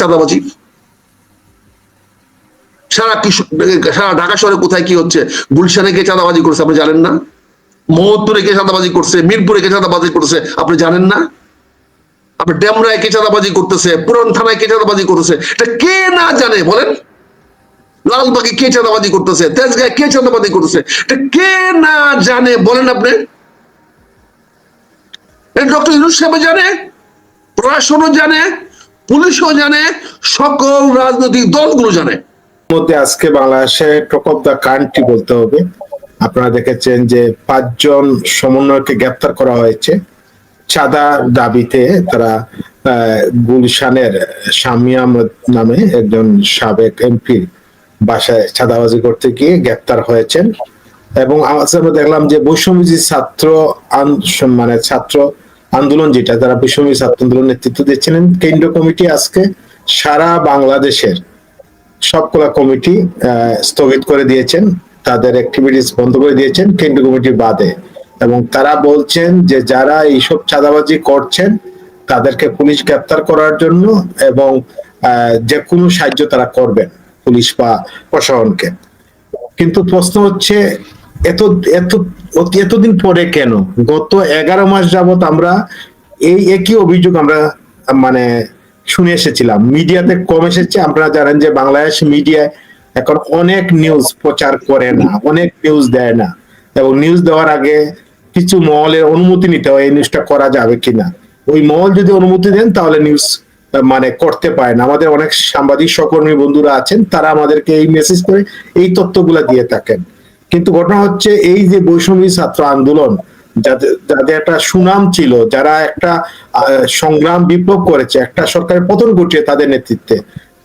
চাঁদাবাজি? সারা কিশোর সারা ঢাকা শহরে কোথায় কি হচ্ছে? গুলশানে কে চাঁদাবাজি করছে, আপনি জানেন না? মহত্তরে কে চাঁদাবাজি করছে? মিরপুরে কে চাঁদাবাজি করছে, আপনি জানেন না? আপনি ডেমরায় কে চাঁদাবাজি করতেছে? পুরন থানায় কে চাঁদাবাজি করতেছে? এটা কে না জানে, বলেন? লালবাগে কে চাঁদাবাজি করতেছে? তেজগাঁয় কে চাঁদাবাজি করতেছে? এটা কে না জানে, বলেন আপনি? ডক্টর ইউনুস সাহেব জানে, প্রশাসনও জানে পুলিশও জানে, সকল রাজনৈতিক দলগুলো জানে। মধ্যে আজকে বাংলাদেশে টক অফ দ্য কান্ট্রি বলতে হবে। আপনারা দেখেছেন যে পাঁচজন সমন্বয়কে গ্রেপ্তার করা হয়েছে। চাঁদা দাবিতে তারা গুলশানের শামি আহমদ নামে একজন সাবেক এমপির বাসায় চাঁদাবাজি করতে গিয়ে গ্রেপ্তার হয়েছেন। এবং আমরা দেখলাম যে বৈষম্যজি ছাত্র মানে ছাত্র আন্দোলন যেটা তারা বৈষম্য ছাত্র আন্দোলন নেতৃত্ব দিচ্ছিলেন কেন্দ্রীয় কমিটি আজকে সারা বাংলাদেশের সবগুলা কমিটি স্থগিত করে দিয়েছেন, তাদের অ্যাক্টিভিটিস বন্ধ করে দিয়েছেন কেন্দ্রীয় কমিটি বাদে। এবং তারা বলছেন যে যারা এইসব চাঁদাবাজি করছেন, তাদেরকে পুলিশ গ্রেপ্তার করার জন্য এবং যে কোনো সাহায্য তারা করবেন পুলিশ বা প্রশাসনকে। কিন্তু প্রশ্ন হচ্ছে এত এত, এতদিন পরে কেন? গত এগারো মাস যাবত আমরা এই একই অভিযোগ আমরা মানে শুনে এসেছিলাম। মিডিয়াতে কম এসেছে। আপনারা জানেন যে বাংলাদেশ মিডিয়ায় এখন অনেক নিউজ প্রচার করে না, অনেক নিউজ দেয় না। এবং নিউজ দেওয়ার আগে কিছু মহলের অনুমতি নিতে হয় এই নিউজটা করা যাবে কিনা। ওই মহল যদি অনুমতি দেন, তাহলে নিউজ মানে করতে পারে না আমাদের অনেক সাংবাদিক সহকর্মী বন্ধুরা আছেন, তারা আমাদেরকে এই মেসেজ করে এই তথ্যগুলা দিয়ে থাকেন। কিন্তু ঘটনা হচ্ছে এই যে বৈষম্য ছাত্র আন্দোলন যাদের একটা সুনাম ছিল, যারা একটা সংগ্রাম বিপ্লব করেছে, একটা সরকারের পতন ঘটিয়ে তাদের নেতৃত্বে,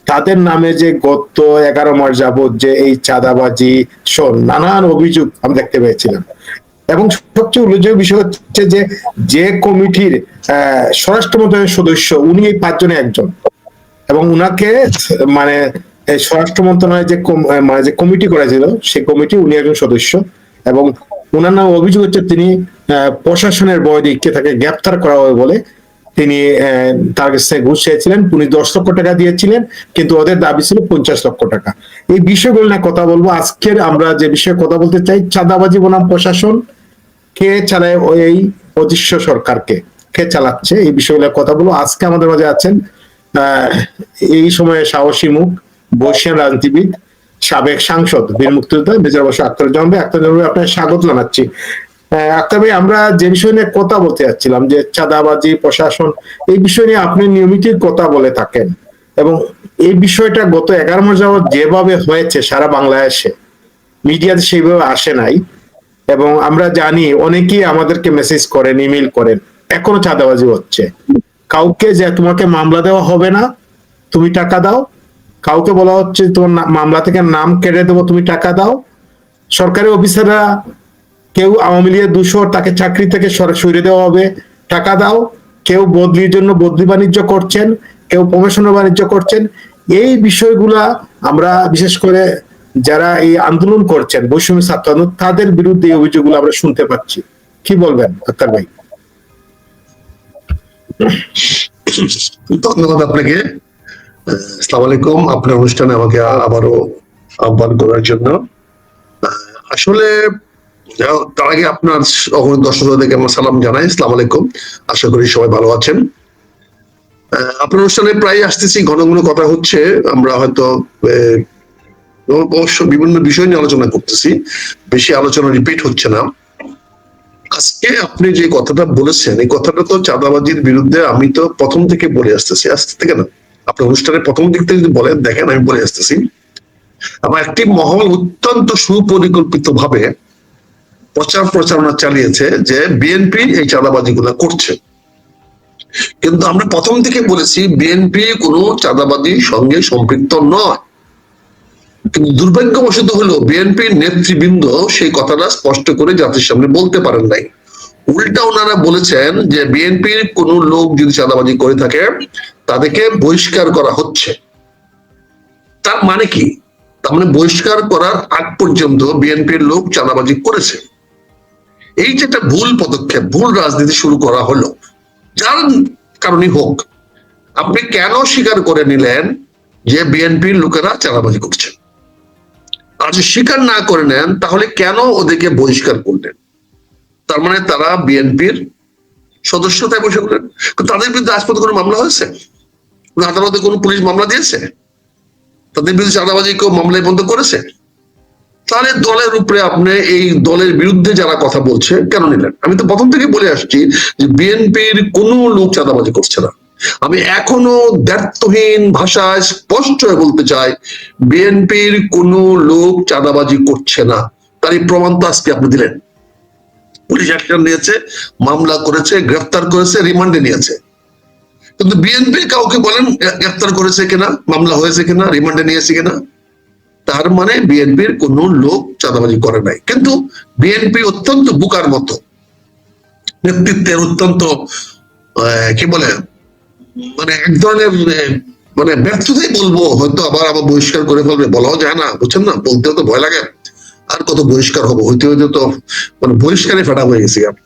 তাদের নামে যে গত এগারো মাস যাবত যে এই চাঁদাবাজি নানান অভিযোগ আমি দেখতে পেয়েছিলাম। এবং সবচেয়ে উল্লেখযোগ্য বিষয় হচ্ছে যে যে কমিটির স্বরাষ্ট্র মন্ত্রণালয়ের সদস্য, উনি এই পাঁচজনে একজন। এবং উনাকে মানে স্বরাষ্ট্র মন্ত্রণালয়ের যে মানে যে কমিটি করেছিল, সেই কমিটি উনি একজন সদস্য এবং ওনার নাম অভিযোগ হচ্ছে তিনি প্রশাসনের বয় দিককে তাকে গ্রেপ্তার করা হবে বলে তিনি তার কাছে ঘুষ চেয়েছিলেন। উনি দশ লক্ষ টাকা দিয়েছিলেন, কিন্তু ওদের দাবি ছিল পঞ্চাশ লক্ষ টাকা। এই বিষয়গুলো নিয়ে কথা বলব। আজকের আমরা যে বিষয়ে কথা বলতে চাই, চাঁদাবাজি বনাম প্রশাসন। কে চালায় এই অদৃশ্য সরকারকে? কে চালাচ্ছে? এই বিষয়গুলো কথা বলব। আজকে আমাদের মাঝে আছেন এই সময়ে সাহসী মুখ বৈশ্যান রাজনীতিবিদ, সাবেক সাংসদ বীর মুক্তিযোদ্ধা মেজর বসু আক্তার জন্মে আক্তার জন্মে আপনার স্বাগত জানাচ্ছি। আক্তার ভাই, আমরা যে বিষয় নিয়ে কথা বলতে যাচ্ছিলাম, যে চাঁদাবাজি, প্রশাসন, এই বিষয় নিয়ে আপনি নিয়মিত কথা বলে থাকেন এবং এই বিষয়টা গত এগারো মাস যাবত যেভাবে হয়েছে সারা বাংলাদেশে, মিডিয়াতে সেইভাবে আসে নাই এবং আমরা জানি অনেকেই আমাদেরকে মেসেজ করেন ইমেল করেন, এখনও চাঁদাবাজি হচ্ছে। কাউকে যে তোমাকে মামলা দেওয়া হবে না, তুমি টাকা দাও কাউকে বলা হচ্ছে তোমার মামলা থেকে নাম কেটে দেবো তুমি টাকা দাও। সরকারি অফিসাররা কেউ আওয়ামী লীগের দুশো তাকে চাকরি থেকে সর- দেওয়া হবে। টাকা দাও। কেউ বদলির জন্য বদলি বাণিজ্য করছেন, কেউ প্রমোশনের বাণিজ্য করছেন। এই বিষয়গুলা আমরা, বিশেষ করে যারা এই আন্দোলন করছেন, বৈষম্য ছাত্র, তাদের বিরুদ্ধে এই অভিযোগগুলো আমরা শুনতে পাচ্ছি। কি বলবেন আক্তার ভাই? ধন্যবাদ আপনাকে। আসসালামু আলাইকুম। আপনার অনুষ্ঠানে আমাকে আবারও আহ্বান করার জন্য। আসলে তার আগে আপনার অগণিত আমার সালাম জানাই। আসসালামু আলাইকুম। আশা করি সবাই ভালো আছেন। আপনার অনুষ্ঠানে প্রায় আসতেছি, ঘন ঘন কথা হচ্ছে। আমরা হয়তো অবশ্য বিভিন্ন বিষয় নিয়ে আলোচনা করতেছি। বেশি আলোচনা রিপিট হচ্ছে না। আজকে আপনি যে কথাটা বলেছেন, এই কথাটা তো চাঁদাবাজির বিরুদ্ধে আমি তো প্রথম থেকে বলে আসতেছি, আজ থেকে না। আপনার অনুষ্ঠানের প্রথম দিক থেকে যদি বলেন, দেখেন আমি বলে আসতেছি, আমার একটি মহল অত্যন্ত সুপরিকল্পিত ভাবে প্রচার প্রচারণা চালিয়েছে যে বিএনপি এই চাঁদাবাজি গুলা করছে। কিন্তু আমরা প্রথম থেকে বলেছি বিএনপি কোনো চাঁদাবাজির সঙ্গে সম্পৃক্ত নয়। কিন্তু দুর্ভাগ্যবশত হলো বিএনপির নেতৃবৃন্দ সেই কথাটা স্পষ্ট করে জাতির সামনে বলতে পারেন নাই। উল্টা ওনারা বলেছেন যে বিএনপির কোন লোক যদি চাঁদাবাজি করে থাকে, তাদেরকে বহিষ্কার করা হচ্ছে। তার মানে কি? তার মানে বহিষ্কার করার আগ পর্যন্ত বিএনপির লোক চাঁদাবাজি করেছে। এই যে একটা ভুল পদক্ষেপ, ভুল রাজনীতি শুরু করা হলো, যার কারণে হোক, আপনি কেন স্বীকার করে নিলেন যে বিএনপির লোকেরা চাঁদাবাজি করছে? আর স্বীকার না করে নেন, তাহলে কেন ওদেরকে বহিষ্কার করলেন? তার মানে তারা বিএনপির সদস্যতায় বসে করলেন তাদের বিরুদ্ধে আজ পর্যন্ত কোনো মামলা হয়েছে? আদালতে কোনো পুলিশ মামলা দিয়েছে? তাদের বিরুদ্ধে চাঁদাবাজি কেউ মামলায় বন্ধ করেছে? তাহলে দলের উপরে আপনি এই দলের বিরুদ্ধে যারা কথা বলছে, কেন নিলেন? আমি তো প্রথম থেকে বলে আসছি যে বিএনপির কোনো লোক চাঁদাবাজি করছে না। আমি এখনও দ্ব্যর্থহীন ভাষায় স্পষ্ট হয়ে বলতে চাই, বিএনপির কোন লোক চাঁদাবাজি করছে না। তার এই প্রমাণ তো আজকে আপনি দিলেন। পুলিশ অ্যাকশন নিয়েছে, মামলা করেছে, গ্রেফতার করেছে, রিমান্ডে নিয়েছে। কিন্তু বিএনপি কাউকে বলেন গ্রেফতার করেছে কিনা, মামলা হয়েছে কিনা, রিমান্ডে নিয়েছে কিনা? তার মানে বিএনপির কোন লোক চাঁদাবাজি করে নাই। কিন্তু বিএনপি অত্যন্ত বুকার মতো, নেতৃত্বের অত্যন্ত কি বলে মানে এক ধরনের মানে ব্যর্থতাই বলব, হয়তো আবার আবার বহিষ্কার করে ফেলবে। বলাও যায় না, বুঝছেন না? বলতেও তো ভয় লাগে। আর কত বহিষ্কার হব? হইতে হইতে তো মানে বহিষ্কারে ফেটা হয়ে গেছি আমি।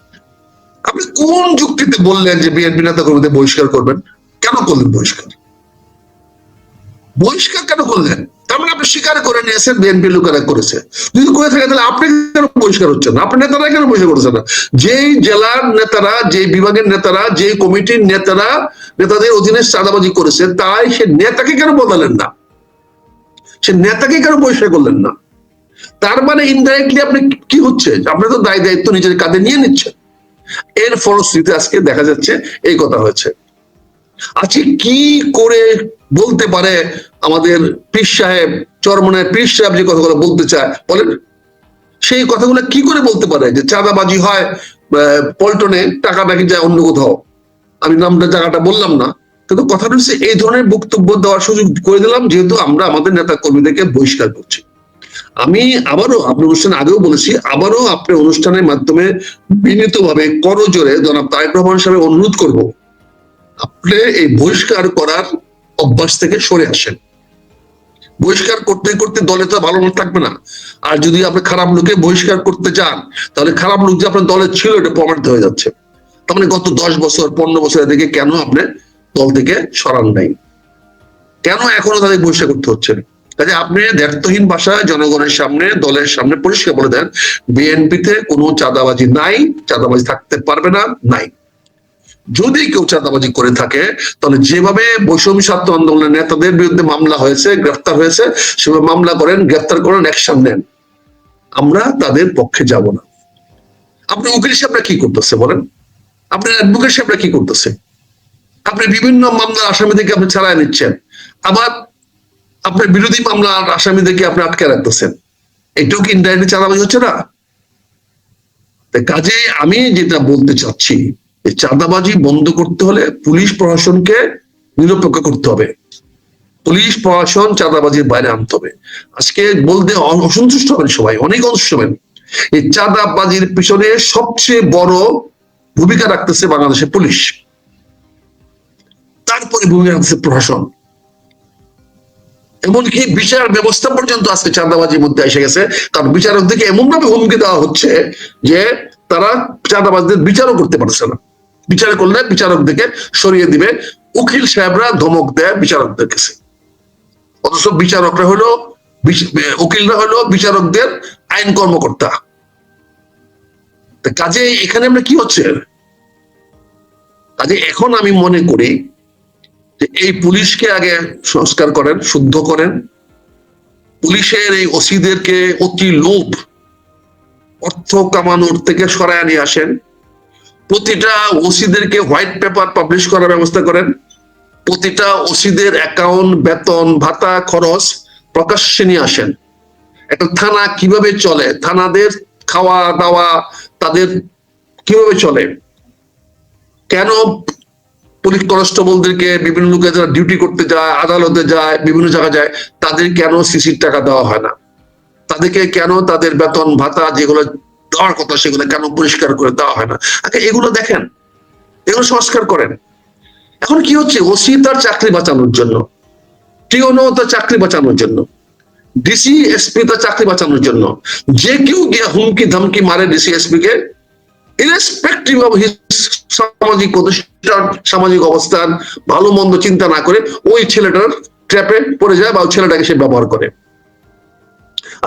আপনি কোন যুক্তিতে বললেন যে বিএনপি নেতা কর্মীদের বহিষ্কার করবেন? কেন করলেন বহিষ্কার? বহিষ্কার কেন করলেন? তার মানে আপনি স্বীকার করে নিয়েছেন বিএনপি লোকেরা করেছে। যদি করে থাকে তাহলে আপনি কেন বহিষ্কার হচ্ছেন না? আপনার নেতারা কেন বহিষ্কার করছেন না? যেই জেলার নেতারা, যেই বিভাগের নেতারা, যেই কমিটির নেতারা নেতাদের অধীনে চাঁদাবাজি করেছে, তাই সে নেতাকে কেন বদলালেন না? সে নেতাকে কেন বহিষ্কার করলেন না? তার মানে ইনডাইরেক্টলি আপনি কি হচ্ছে? আপনি তো দায় দায়িত্ব নিজের কাঁধে নিয়ে নিচ্ছেন। এর ফলশ্রুতিতে আজকে দেখা যাচ্ছে এই কথা হয়েছে। আজকে কি করে বলতে পারে আমাদের পীর সাহেব চরমনের পীর সাহেব যে কথাগুলো বলতে চায়, বলেন। সেই কথাগুলো কি করে বলতে পারে? যে চাঁদাবাজি হয় পল্টনে টাকা নাকি যায় অন্য কোথাও। আমি নামটা, জায়গাটা বললাম না। কিন্তু কথাটা হচ্ছে এই ধরনের বক্তব্য দেওয়ার সুযোগ করে দিলাম, যেহেতু আমরা আমাদের নেতা কর্মীদেরকে বহিষ্কার করছি। আমি আবারও আপনার অনুষ্ঠানে আগেও বলেছি, আবারও আপনার অনুষ্ঠানের মাধ্যমে বিনীতভাবে করজোরে জনাব তারেক রহমান সাহেব অনুরোধ করব, আপনি এই বহিষ্কার করার অভ্যাস থেকে সরে আসেন। বহিষ্কার করতে করতে দলে তো ভালো লোক থাকবে না। আর যদি আপনি খারাপ লোকে বহিষ্কার করতে চান তাহলে খারাপ লোক যে আপনার দলে ছিল, এটা প্রমাণিত হয়ে যাচ্ছে। তার মানে গত দশ বছর, পনেরো বছর থেকে কেন আপনি দল থেকে সরান নাই? কেন এখনও তাদের বহিষ্কার করতে হচ্ছে কাজে আপনি দ্ব্যর্থহীন ভাষায় জনগণের সামনে, দলের সামনে পরিষ্কার বলে দেন, বিএনপিতে কোনো চাঁদাবাজি নাই, চাঁদাবাজি থাকতে পারবে না, নাই। যদি কেউ চাঁদাবাজি করে থাকে, তাহলে যেভাবে বৈষম্য ছাত্র আন্দোলনের নেতাদের বিরুদ্ধে মামলা হয়েছে, গ্রেফতার হয়েছে, সেভাবে মামলা করেন, গ্রেফতার করেন, অ্যাকশন নেন। আমরা তাদের পক্ষে যাব না। আপনি উকিল সাহেবরা কি করতেছে বলেন? আপনার অ্যাডভোকেট সাহেবরা কি করতেছে? আপনি বিভিন্ন মামলার আসামিদেরকে আপনি ছাড়াই নিচ্ছেন। আবার আপনার বিরোধী মামলার আসামিদেরকে আপনি আটকে রাখতেছেন। এটাও কি ইনডাইরেক্টলি চাঁদাবাজি হচ্ছে না? কাজে আমি যেটা বলতে চাচ্ছি চাঁদাবাজি বন্ধ করতে হলে পুলিশ প্রশাসনকে নিরপেক্ষ করতে হবে। পুলিশ প্রশাসন চাঁদাবাজির বাইরে আনতে হবে। আজকে বলতে অসন্তুষ্ট হবেন সবাই, অনেক অসন্তুষ্ট হবেন। এই চাঁদাবাজির পিছনে সবচেয়ে বড় ভূমিকা রাখতেছে বাংলাদেশের পুলিশ। তারপরে ভূমিকা রাখতেছে প্রশাসন। এমনকি বিচার ব্যবস্থা পর্যন্ত আজকে চাঁদাবাজির মধ্যে এসে গেছে। কারণ বিচারকদেরকে এমন ভাবে হুমকি দেওয়া হচ্ছে যে তারা চাঁদাবাজদের বিচারও করতে পারছে না। বিচার করলে বিচারকদেরকে সরিয়ে দিবে। উকিল সাহেবরা ধমক দেয় বিচারকদের কাছে। অথচ বিচারকরা হলো উকিলরা হলো বিচারকদের আইন কর্মকর্তা। কাজে এখানে আমরা কি হচ্ছে? কাজে এখন আমি মনে করি এই পুলিশকে আগে সংস্কার করেন, শুদ্ধ করেন। পুলিশের এই ওসিদেরকে অতি লোভ, অর্থ কামানোর থেকে সরায় নিয়ে আসেন। প্রতিটা ওসিদেরকে হোয়াইট পেপার পাবলিশ করার ব্যবস্থা করেন। প্রতিটা ওসিদের অ্যাকাউন্ট, বেতন, ভাতা, খরচ প্রকাশ্যে নিয়ে আসেন। একটা থানা কীভাবে চলে? থানাদের খাওয়া দাওয়া তাদের কীভাবে চলে? কেন পুলিশ কনস্টেবলদেরকে বিভিন্ন লোকে যারা ডিউটি করতে যায়, আদালতে যায়, বিভিন্ন জায়গায় যায়, তাদের কেন সিসির টাকা দেওয়া হয় না? তাদেরকে কেন তাদের বেতন ভাতা যেগুলো দেওয়ার কথা সেগুলো কেন পরিষ্কার করে দেওয়া হয় না? আচ্ছা এগুলো দেখেন, এগুলো সংস্কার করেন। এখন কি হচ্ছে? ওসি তার চাকরি বাঁচানোর জন্য, টিওনো তার চাকরি বাঁচানোর জন্য, ডিসি, এসপি তার চাকরি বাঁচানোর জন্য, যে কেউ গিয়ে হুমকি ধমকি মারে ডিসি, এসপি কে ইরেসপেক্টিভ অফ হিজ সামাজিক প্রতিষ্ঠান, সামাজিক অবস্থান, ভালো মন্দ চিন্তা না করে ওই ছেলেটার ট্র্যাপে পড়ে যায় বা ওই ছেলেটাকে সে ব্যবহার করে।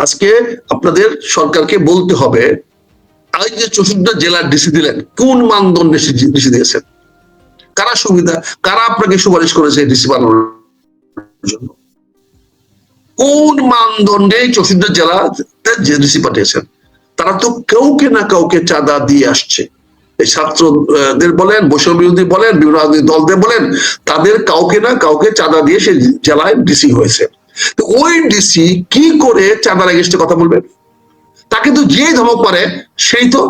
আজকে আপনাদের সরকারকে বলতে হবে, আজ যে চতুর্থ জেলার ডিসি দিলেন, কোন মানদণ্ডে ডিসি দিয়েছেন? কারা সুবিধা, কারা আপনাকে সুপারিশ করেছে ডিসি বানানোর জন্য? কোন মানদণ্ডে জেলাতে যে ডিসি পাঠিয়েছেন? তারা তো কাউকে না কাউকে চাঁদা দিয়ে আসছে। ছাত্রদের বলেন, বৈষম্য বিরোধী বলেন, বিভিন্ন রাজনৈতিক দলদের বলেন, তাদের কাউকে না কাউকে চাঁদা দিয়ে সে জেলায় ডিসি হয়েছে। ওই ডিসি কি করে চাঁদার এগেস্টে কথা বলবে? তাকে তো যে ধমক পারে সেই তো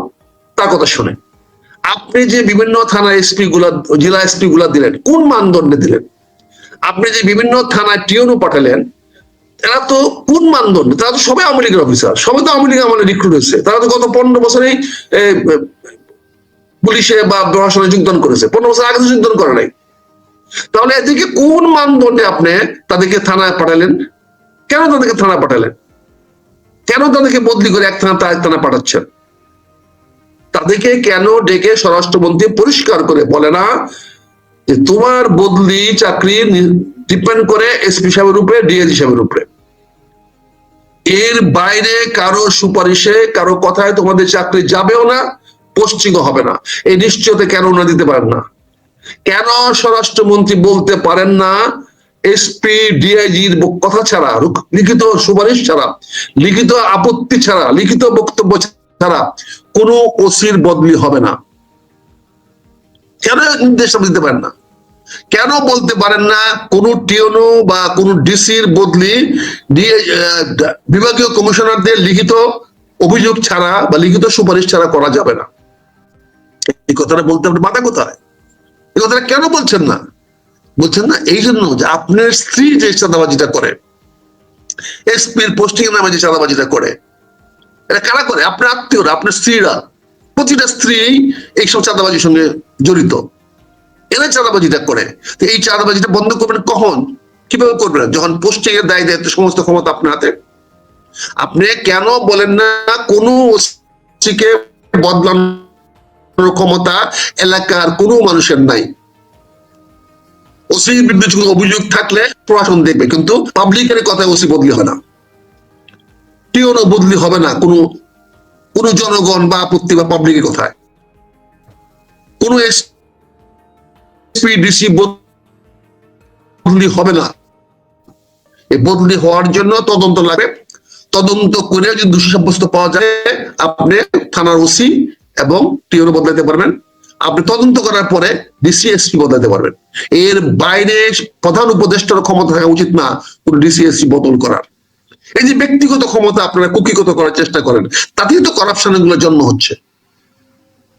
তার কথা শুনে। আপনি যে বিভিন্ন থানা এসপি গুলা জেলা এসপি গুলা দিলেন, কোন মানদণ্ডে দিলেন? আপনি যে বিভিন্ন থানায় টিওনও পাঠালেন, এরা তো কোন মানদণ্ডে? তারা তো সবাই আওয়ামী লীগের অফিসার সবাই তো আওয়ামী লীগ আমলে রিক্রুট হয়েছে। তারা তো গত পনেরো বছরেই পুলিশে বা প্রশাসনে যোগদান করেছে। পনেরো বছর আগে যোগদান করে নাই। তাহলে এদিকে কোন মানদণ্ডে আপনি তাদেরকে থানায় পাঠালেন? কেন তাদেরকে থানায় পাঠালেন? কেন তাদেরকে বদলি করে এক থানা এক থানা পাঠাচ্ছেন? তাদেরকে কেন ডেকে স্বরাষ্ট্রমন্ত্রী পরিষ্কার করে বলে না যে তোমার বদলি চাকরি ডিপেন্ড করে এসপি সাহেবের উপরে ডিএজি সাহেবের উপরে? এর বাইরে কারও সুপারিশে, কারও কথায় তোমাদের চাকরি যাবেও না পোস্টিং হবে না। এই নিশ্চয়তা কেন না দিতে পারেন না? কেন স্বরাষ্ট্রমন্ত্রী বলতে পারেন না এসপি ডিআইজির কথা ছাড়া লিখিত সুপারিশ ছাড়া, লিখিত আপত্তি ছাড়া, লিখিত বক্তব্য ছাড়া কোনো ওসির বদলি হবে না। কেন নির্দেশ দিতে পারেন না? কেন বলতে পারেন না কোন টিওনো বা কোন ডিসির বদলি বিভাগীয় কমিশনারদের লিখিত অভিযোগ ছাড়া বা লিখিত সুপারিশ ছাড়া করা যাবে না? এই কথাটা বলতে আপনার মাথা কোথায়? এই কথাটা কেন বলছেন না? বলছেন না এই জন্য যে আপনার স্ত্রী যে চাঁদাবাজিটা করে, এসপির পোস্টিং নামে যে চাঁদাবাজিটা করে, এটা কারা করে? আপনার আত্মীয়রা, আপনার স্ত্রীরা। প্রতিটা স্ত্রী এইসব চাঁদাবাজির সঙ্গে জড়িত। এরা চাঁদাবাজিটা করে। তো এই চাঁদাবাজিটা বন্ধ করবেন কখন? কীভাবে করবেন? যখন পোস্টিং এর দায় দায়িত্ব, সমস্ত ক্ষমতা আপনার হাতে? আপনি কেন বলেন না কোন ওসিকে বদলানোর ক্ষমতা এলাকার কোনো মানুষের নাই। ওসির বিরুদ্ধে কোনো অভিযোগ থাকলে প্রশাসন দেখবে, কিন্তু পাবলিকের কথায় ওসি বদলি হয় না। বদলি হবে না কোনো জনগণ বা আপত্তি বা পাবলিকের কথায়। এসপিডিসি বদলি হবে না। বদলি হওয়ার জন্য তদন্ত লাগে তদন্ত করে যদি দোষী সাব্যস্ত পাওয়া যায়, আপনি থানার ওসি এবং টিওনও বদলাতে পারবেন। আপনি তদন্ত করার পরে ডিসিএসপি বদলাতে পারবেন। এর বাইরে প্রধান উপদেষ্টার ক্ষমতা থাকা উচিত না কোন ডিসিএসপি বদল করার। এই যে ব্যক্তিগত ক্ষমতা আপনারা কুকিগত করার চেষ্টা করেন, তাতেই তো করাপশনগুলো জন্ম হচ্ছে।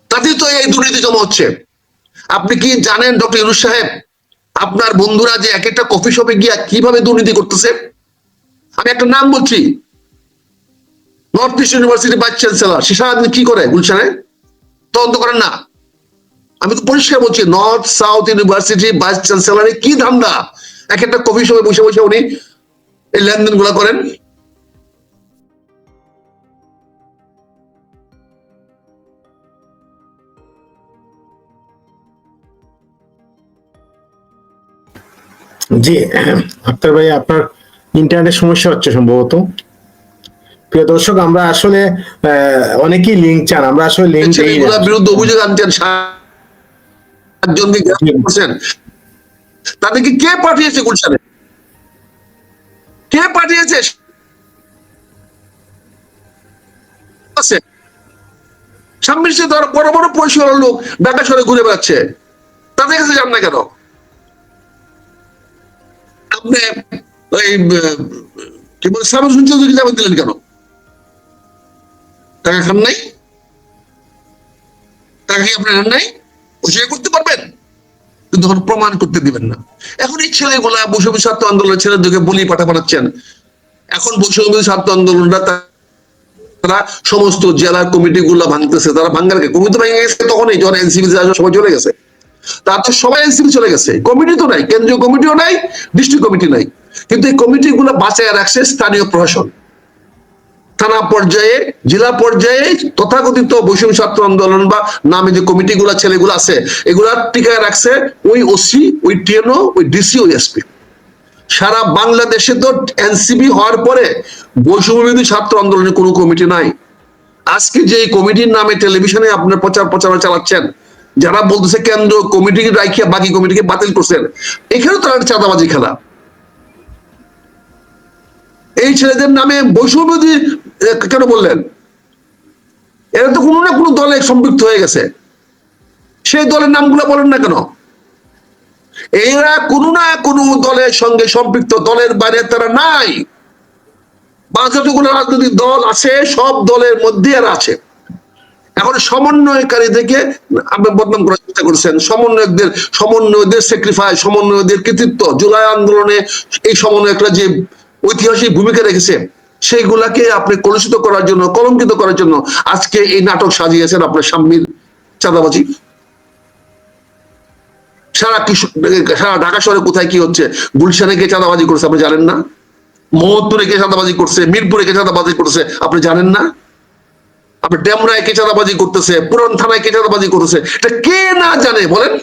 তাতেই তো এই দুর্নীতি জমা হচ্ছে। আপনি কি জানেন, ডক্টর ইউনুস সাহেব, আপনার বন্ধুরা যে এক একটা কফি শপে গিয়া কীভাবে দুর্নীতি করতেছে? আমি একটা নাম বলছি north east university vice chancellor সে সারাদিন কি করে গুলশানে? তদন্ত করেন না। আমি তো পরিষ্কার বলছি নর্থ সাউথ ইউনিভার্সিটি ভাইস চ্যান্সেলরে কি ধান্দা? এক একটা কফি শপে বসে বসে উনি এই লেনদেনগুলা করেন। জি, আক্তার ভাই, আপনার ইন্টারনেটের সমস্যা হচ্ছে সম্ভবত। প্রিয় দর্শক আমরা আসলে আহ, অনেকেই লিঙ্ক চান আমরা আসলে লিঙ্ক বিরুদ্ধে অভিযোগ আনছেন সাতজনকে করছেন। তাদেরকে কে পাঠিয়েছে গুলশানে? কে পাঠিয়েছে? আছে। সামনে ধর বড় বড় পরিষেবার লোক ঢাকা শহরে ঘুরে বেড়াচ্ছে। তাদের কাছে যান না কেন? আপনি ওই কি বলে সামনে শুনছেন যাবেন দিলেন কেন? টাকা খান নাই? টাকা কি আপনার নাই? অস্বীকার করতে পারবেন? কিন্তু তখন প্রমাণ করতে দিবেন না। এখন এই ছেলেগুলা বৈষম্য ছাত্র আন্দোলনের ছেলেদেরকে বলি পাঠা পাঠাচ্ছেন এখন বৈষম্য ছাত্র আন্দোলনরা তা- তারা সমস্ত জেলা কমিটি গুলা ভাঙতেছে। তারা ভাঙ্গার কমিটি ভেঙে গেছে তখনই, যখন এনসিপি সবাই চলে গেছে। তার তো সবাই এনসিপি চলে গেছে। কমিটি তো নাই, কেন্দ্রীয় কমিটিও নাই, ডিস্ট্রিক্ট কমিটি নাই। কিন্তু এই কমিটি গুলো বাঁচায় রাখছে স্থানীয় প্রশাসন। থানা পর্যায়ে, জেলা পর্যায়ে তথাকথিত বৈষম্য ছাত্র আন্দোলন বা নামে যে কমিটিগুলা, ছেলেগুলো আছে, এগুলা টিকায় রাখছে ওই ওসি, ওই টিএনও, ওই ডিসি, ওই এসপি। সারা বাংলাদেশে তো এনসিবি হওয়ার পরে বৈষম্যবিরোধী ছাত্র আন্দোলনের কোনো কমিটি নাই। আজকে যে কমিটির নামে টেলিভিশনে আপনার প্রচার প্রচারণা চালাচ্ছেন, যারা বলতেছে কেন্দ্র কমিটি রাখিয়া বাকি কমিটিকে বাতিল করছেন, এখানেও তারা চাঁদাবাজি খেলা। এই ছেলেদের নামে বৈষম্যবিরোধী কেন বললেন? এরা তো কোনো না কোনো দলে সম্পৃক্ত হয়ে গেছে। সেই দলের নামগুলো বলেন না কেন? এরা কোনো না কোনো দলের সঙ্গে সম্পৃক্ত, দলের বাইরে তারা নাই। বা রাজনৈতিক দল আছে, সব দলের মধ্যে এরা আছে। এখন সমন্বয়কারী থেকে আপনি বদনাম করার চেষ্টা করছেন। সমন্বয়কদের সমন্বয়কদের স্যাক্রিফাইস সমন্বয়কদের কৃতিত্ব। জুলাই আন্দোলনে এই সমন্বয়করা যে ঐতিহাসিক ভূমিকা রেখেছে, সেইগুলাকে আপনি কলুষিত করার জন্য, কলঙ্কিত করার জন্য আজকে এই নাটক সাজিয়েছেন আপনার সাম্মির চাঁদাবাজি। সারা কিশোর সারা ঢাকা শহরে কোথায় কি হচ্ছে? গুলশানে কে চাঁদাবাজি করছে আপনি জানেন না? মোহাম্মদপুরে কে চাঁদাবাজি করছে? মিরপুরে কে চাঁদাবাজি করছে? আপনি জানেন না? আপনি ডেমরায় কে চাঁদাবাজি করতেছে? পুরন থানায় কে চাঁদাবাজি করতেছে? এটা কে না জানে, বলেন।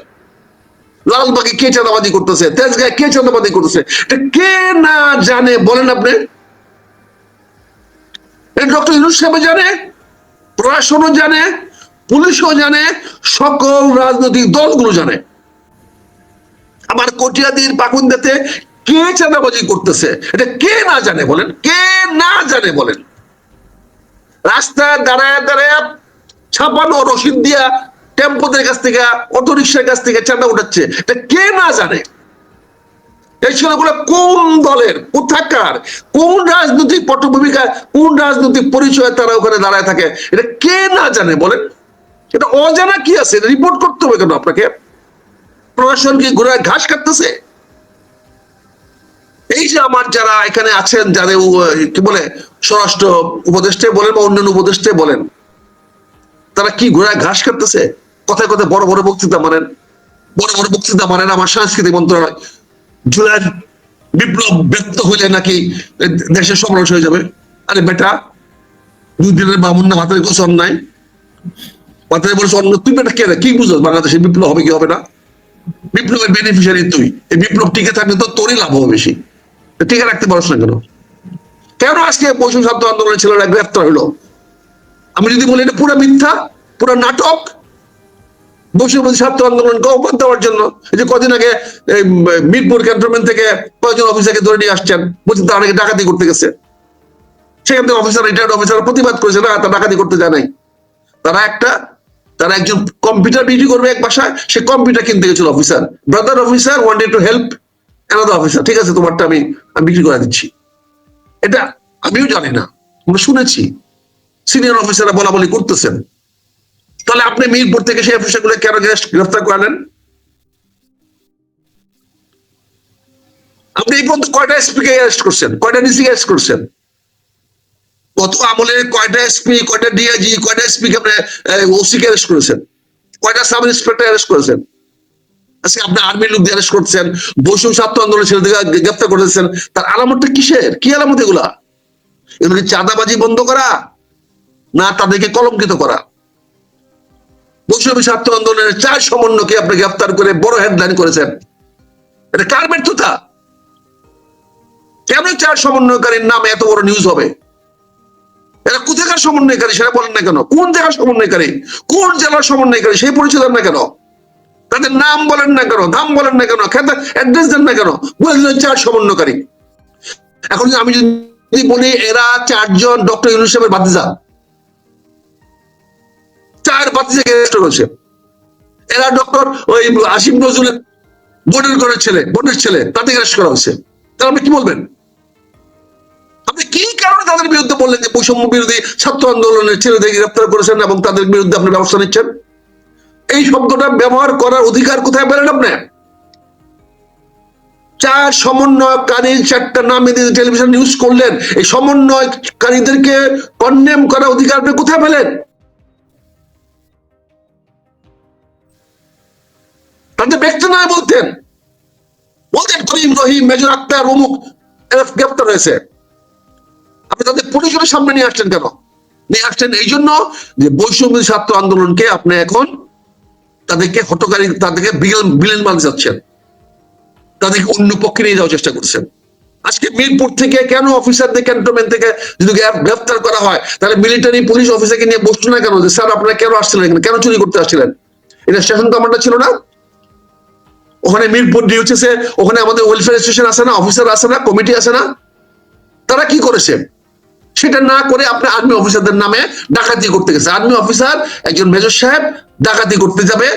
লালবাগে কে চাঁদাবাজি করতেছে? তেজগাঁয় কে চাঁদাবাজি করতেছে? কে না জানে? বলেন আপনি। ডক্টর ইউনুস সাহেব জানে, প্রশাসনও জানে, পুলিশও জানে, সকল রাজনৈতিক দলগুলো জানে। আমার কটিয়াদির পাকুন্দাতে কে চাঁদাবাজি করতেছে? এটা কে না জানে বলেন? কে না জানে বলেন? রাস্তায় দাঁড়ায় দাঁড়ায় ছাপানো রসিদ দিয়া টেম্পোদের কাছ থেকে অটো রিক্সার কাছ থেকে চাঁদা উঠাচ্ছে। এটা কে না জানে? এই ছেলেগুলো কোন দলের, কোথাকার, কোন রাজনৈতিক পটভূমিকা কোন রাজনৈতিক পরিচয় তারা ওখানে দাঁড়ায় থাকে, এটা কে না জানে বলেন? এটা অজানা কি আছে? রিপোর্ট করতে হবে কেন আপনাকে? প্রশাসন কি ঘোড়ায় ঘাস কাটতেছে? এই যে আমার যারা এখানে আছেন, যাদের কি বলে, স্বরাষ্ট্র উপদেষ্টা বলেন বা অন্যান্য উপদেষ্টা বলেন, তারা কি ঘোড়ায় ঘাস কাটতেছে? কথায় কথায় বড় বড় বক্তৃতা মানেন বড় বড় বক্তৃতা মানেন আমার সাংস্কৃতিক মন্ত্রণালয়। জুলাই বিপ্লব ব্যক্ত হইলে নাকি দেশের সমাবেশ হয়ে যাবে। আরে বেটা, দুই দিনের বামুন না হাতের গোসম নাই মাথায় বলেছে অন্য তুই বেটা কে কি বুঝো বাংলাদেশে বিপ্লব হবে কি হবে না? বিপ্লবের বেনিফিশিয়ারি তুই। এই বিপ্লব টিকে থাকলে তো তোরই লাভ হবে বেশি। টিকে রাখতে পারছ না কেন? কেন আজকে পশ্চিম ছাত্র আন্দোলনের ছেলেরা গ্রেফতার হলো? আমি যদি বলি এটা পুরো মিথ্যা, পুরো নাটক বৈষম্য ছাত্র আন্দোলনকে অবাদ দেওয়ার জন্য এই যে কদিন আগে মিরপুর ক্যান্টনমেন্ট থেকে কয়েকজন অফিসারকে ধরে নিয়ে আসছেন, বলছেন তারা নাকি ডাকাতি করতে গেছে। সেখান থেকে অফিসার রিটায়ার্ড অফিসার প্রতিবাদ করেছে, না, তারা ডাকাতি করতে যায় নাই। তারা একটা, তারা একজন কম্পিউটার বিক্রি করবে এক বাসায়, সে কম্পিউটার কিনতে গেছিল officer brother officer wanted to help another officer ঠিক আছে, তোমারটা আমি আমি বিক্রি করে দিচ্ছি। এটা আমিও জানি না, আমরা শুনেছি। সিনিয়র অফিসাররা বলা বলি করতেছেন। তাহলে আপনি মিরপুর থেকে সেই অফিসারগুলো কেন গ্রেফতার করালেন আপনি এই পর্যন্ত কয়টা এসপি কে অ্যারেস্ট করছেন? কয়টা ডিসি অ্যারেস্ট করছেন? কত আমলে কয়টা এসপি কয়টা ডিআইজি কয়টা এসপি কে আপনি ওসি কে অ্যারেস্ট করেছেন? কয়টা সাব ইন্সপেক্টর অ্যারেস্ট করেছেন? আজকে আপনি আর্মির লোক অ্যারেস্ট করছেন, বৈষম্য ছাত্র আন্দোলনের ছেলেদেরকে গ্রেফতার করেছেন, তার আলামতটা কিসের? কি আলামত এগুলা? এগুলো চাঁদাবাজি বন্ধ করা? না তাদেরকে কলঙ্কিত করা? বৈষম্য ছাত্র আন্দোলনের চার সমন্বয়কে আপনি গ্রেফতার করে বড় হেডলাইন করেছেন। এটা কার ব্যর্থতা? কেন চার সমন্বয়কারীর নাম এত বড় নিউজ হবে? এরা কোথাকার সমন্বয়কারী সেটা বলেন না কেন? কোন জায়গার সমন্বয়কারী? কোন জেলার সমন্বয়কারী? সেই পরিচয় দেন না কেন? তাদের নাম বলেন না কেন? দাম বলেন না কেন? খেতে অ্যাড্রেস দেন না কেন? বলে দিলেন চার সমন্বয়কারী। এখন আমি যদি বলি এরা চারজন ডক্টর ইউনুস সাহেবের বাতিজা চার বাতিজাকে অ্যারেস্ট করেছে। এরা ডক্টর ওই আসিম নজরুলের বোর্ডের ঘরের ছেলে বোর্ডের ছেলে তাদেরকে অ্যারেস্ট করা হয়েছে। তাহলে আপনি কি বলবেন? আপনি কি কারণে তাদের বিরুদ্ধে বললেন যে বৈষম্য বিরোধী ছাত্র আন্দোলনের ছেলেদের গ্রেপ্তার করেছেন এবং তাদের বিরুদ্ধে আপনি ব্যবস্থা নিচ্ছেন? এই শব্দটা ব্যবহার করার অধিকার কোথায় পেলেন আপনি? চার সমন্বয়কারী চারটা নাম দিয়ে টেলিভিশন নিউজ করলেন। এই সমন্বয়কারীদেরকে কন্ডেম করার অধিকার আপনি কোথায় পেলেন? তাদের ব্যক্তি নয় বলতেন। বলতেন করিম, রহিম, মেজর আক্তার অমুক গ্রেপ্তার হয়েছে। আপনি তাদের পরিচয়ের সামনে নিয়ে আসছেন কেন? নিয়ে আসছেন এই জন্য যে বৈষম্য ছাত্র আন্দোলনকে আপনি এখন তাদেরকে হটকারী তাদেরকে বিলেন মাল যাচ্ছেন। তাদেরকে অন্য পক্ষে নিয়ে যাওয়ার চেষ্টা করছেন। আজকে মিরপুর থেকে কেন অফিসারদের ক্যান্টনমেন্ট থেকে যদি গ্রেফতার করা হয়, তাহলে মিলিটারি পুলিশ অফিসারকে নিয়ে বসতো না কেন? যে, স্যার, আপনারা কেন আসছিলেন কেন চুরি করতে আসছিলেন? এটা স্টেশন কমান্ডার ছিল না। ওখানে মিরপুর ডিউটিসে ওখানে আমাদের ওয়েলফেয়ার স্টেশন আছে না অফিসার আছে না কমিটি আছে না, তারা কি করেছে? সেটা না করে আপনি আর্মি অফিসারদের নামে ডাকাতি করতে গেছে। আর্মি অফিসার একজন মেজর সাহেব ডাকাতি করতে যাবে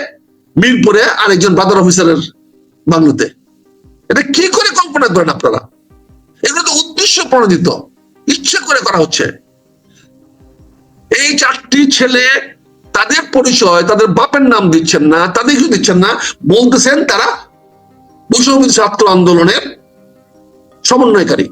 মিরপুরে আর একজন বাদর অফিসারের বাংলোতে। এটা কি করে কল্পনা করেন আপনারা? এগুলো তো উদ্দেশ্য প্রণোদিত। ইচ্ছে করে করা হচ্ছে। এই চারটি ছেলে তাদের পরিচয়, তাদের বাপের নাম দিচ্ছেন না, তাদের কিছু দিচ্ছেন না, বলতেছেন তারা বৈষম্য ছাত্র আন্দোলনের সমন্বয়কারী।